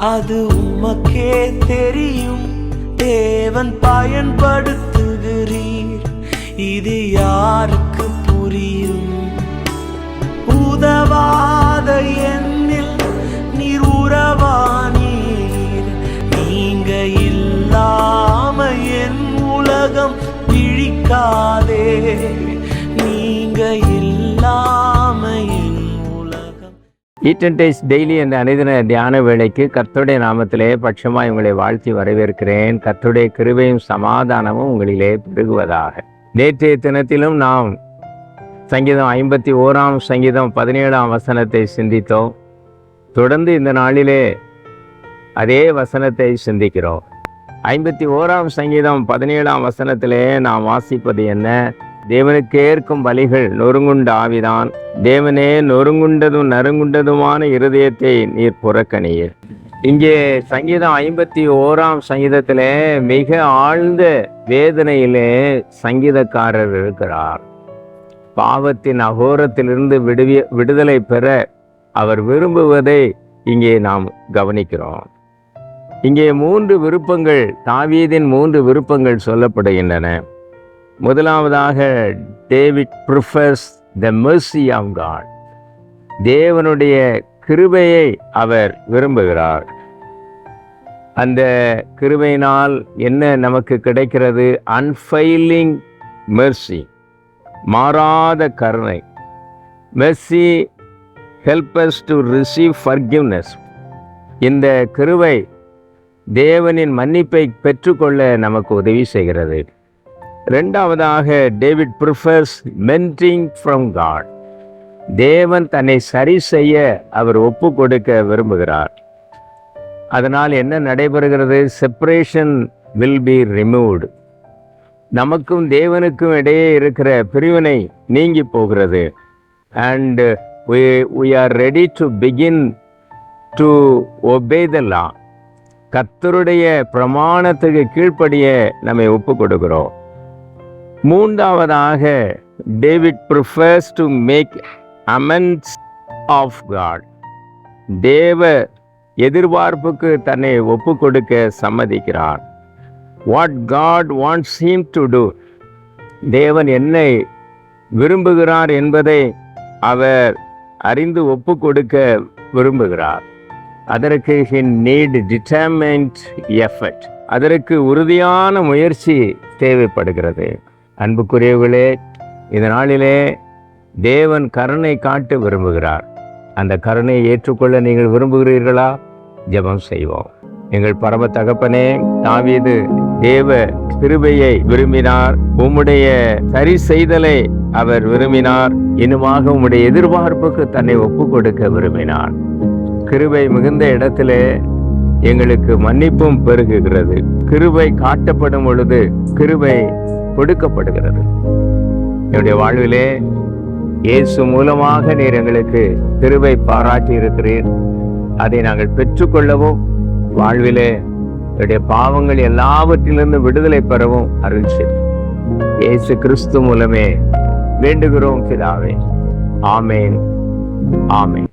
அது உமக்கே தெரியும். தேவன் பயன்படுத்துகிறீர். இது யாருக்கு புரியும்? உதவாத என் உலகம் ஈட்டன் டேஸ் டெய்லி என்ற அனைதின தியான வேலைக்கு கர்த்துடைய நாமத்திலே பட்சமாய் உங்களை வாழ்த்தி வரவேற்கிறேன். கர்த்துடைய கிருபையும் சமாதானமும் உங்களிலே பெருகுவதாக. நேற்றைய தினத்திலும் நாம் சங்கீதம் ஐம்பத்தி ஓராம் சங்கீதம் பதினேழாம் வசனத்தை சிந்தித்தோம். தொடர்ந்து இந்த நாளிலே அதே வசனத்தை சிந்திக்கிறோம். ஐம்பத்தி ஓராம் சங்கீதம் பதினேழாம் வசனத்திலே நாம் வாசிப்பது என்ன? தேவனுக்கு ஏற்கும் வழிகள் நொறுங்குண்ட ஆவிதான் தேவனே நொறுங்குண்டதும் நறுங்குண்டதுமான இருதயத்தை நீர் புறக்கணியீர் இங்கே சங்கீதம் ஐம்பத்தி ஓராம் சங்கீதத்திலே மிக ஆழ்ந்த வேதனையிலே சங்கீதக்காரர் இருக்கிறார். பாவத்தின் அகோரத்திலிருந்து விடுவிய விடுதலை பெற அவர் விரும்புவதை இங்கே நாம் கவனிக்கிறோம். இங்கே மூன்று விருப்பங்கள் தாவீதின் மூன்று விருப்பங்கள் சொல்லப்படுகின்றன. முதலாவதாக David prefers the mercy of God தேவனுடைய கிருபையை அவர் விரும்புகிறார். அந்த கிருபையினால் என்ன நமக்கு கிடைக்கிறது? அன்ஃபைலிங் மெர்சி மாறாத கருணை. Mercy helps to receive forgiveness இந்த கிருவை தேவனின் மன்னிப்பை பெற்றுக்கொள்ள நமக்கு உதவி செய்கிறது. ரெண்டாவதாக David prefers mending from God தேவன் தன்னை சரி செய்ய அவர் ஒப்பு கொடுக்க விரும்புகிறார். அதனால் என்ன நடைபெறுகிறது? செப்பரேஷன் வில் பி ரிமூவ்டு நமக்கும் தேவனுக்கும் இடையே இருக்கிற பிரிவினை நீங்கி போகிறது. And we are ready to begin to obey the law கத்தருடைய பிரமாணத்துக்கு கீழ்ப்படிய நம்மை ஒப்பு கொடுக்கிறோம். மூன்றாவதாக David prefers to make amends of God தேவ எதிர்பார்ப்புக்கு தன்னை ஒப்பு கொடுக்க சம்மதிக்கிறார். What God wants him to do தேவன் என்னை விரும்புகிறார் என்பதை அவர் அறிந்து ஒப்பு கொடுக்க விரும்புகிறார். அதற்கு ஹின் நீட் டிட்டர்மெண்ட் எஃபர்ட் அதற்கு உறுதியான முயற்சி தேவைப்படுகிறது. அன்புக்குரியவர்களே இந்த நாளிலே தேவன் கருணை காட்ட விரும்புகிறார். அந்த கருணையை ஏற்றுக்கொள்ள நீங்கள் விரும்புகிறீர்களா? ஜெபம் செய்வோம். எங்கள் பரம தகப்பனே தாவீது தேவ கிருபையை விரும்பினார். உம்முடைய சரி செய்தலை அவர் விரும்பினார். இன்னுமாக உம்முடைய எதிர்பார்ப்புக்கு தன்னை ஒப்பு கொடுக்க விரும்பினார். கிருபை மிகுந்த இடத்திலே எங்களுக்கு மன்னிப்பும் பெருகுகிறது. கிருபை காட்டப்படும் பொழுது கிருபை கொடுக்கப்படுகிறது. என்னுடைய வாழ்விலே இயேசு மூலமாக நீர் எங்களுக்கு திருவை பாராட்டி இருக்கிறீர். அதை நாங்கள் பெற்றுக்கொள்ளவும் வாழ்விலே என்னுடைய பாவங்கள் எல்லாவற்றிலிருந்து விடுதலை பெறவும் அருள் செய்யும் இயேசு கிறிஸ்து மூலமே வேண்டுகிறோம் பிதாவே. ஆமேன். ஆமேன்.